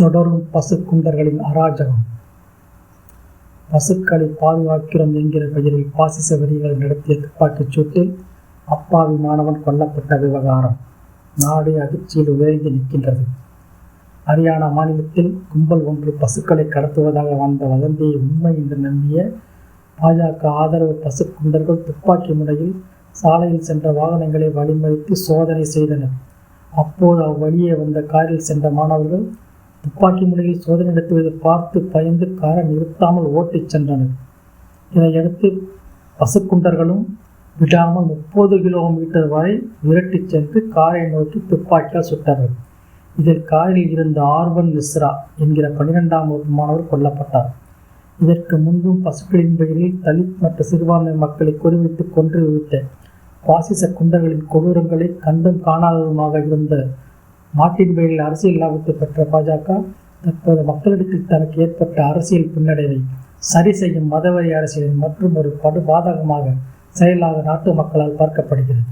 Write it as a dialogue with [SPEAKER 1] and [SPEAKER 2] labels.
[SPEAKER 1] தொடரும் பசுக்குண்டர்களின் அராஜகம். பசுக்களை பாதுகாக்கிறோம் என்கிற பெயரில் பாசிச வரிகள் நடத்திய துப்பாக்கிச் சூட்டில் அப்பாவி மாணவன் கொல்லப்பட்ட விவகாரம் நாடு அதிர்ச்சியில் உயர்ந்து நிற்கின்றது. ஹரியானா மாநிலத்தில் கும்பல் ஒன்று பசுக்களை கடத்துவதாக வந்த வதந்தியை உண்மை என்று நம்பிய பாஜக ஆதரவு பசுக்குண்டர்கள் துப்பாக்கி முனையில் சாலையில் சென்ற வாகனங்களை வழிமறித்து சோதனை செய்தனர். அப்போது அவ்வழியே வந்த காரில் சென்ற மாணவர்கள் துப்பாக்கி முனையில் சோதனை நடத்துவதை பார்த்து பயந்து காரை நிறுத்தாமல் ஓட்டிச் சென்றனர். இதையடுத்து பசுக்குண்டர்களும் விடாமல் முப்பது கிலோமீட்டர் வரை விரட்டிச் சென்று காரை நோக்கி துப்பாக்கியால் சுட்டனர். இதில் காரில் இருந்த ஆர்வன் மிஸ்ரா என்கிற பன்னிரெண்டாம் வகுப்பு மாணவர் கொல்லப்பட்டார். இதற்கு முன்பும் பசுக்களின் பெயரில் தலித் மற்ற சிறுபான்மை மக்களை குறிவைத்து கொன்று விழுத்த பாசிச குண்டர்களின் கொடூரங்களை கண்டும் காணாததுமாக இருந்த நாட்டின் பெயரில் அரசியல் லாபத்தை பெற்ற பாஜக தற்போது மக்களிடத்தில் தனக்கு ஏற்பட்ட அரசியல் பின்னடைவை சரி செய்யும் மதவெறி அரசியலின் மற்றும் ஒரு படுபாதகமாக செயலாக நாட்டு மக்களால் பார்க்கப்படுகிறது.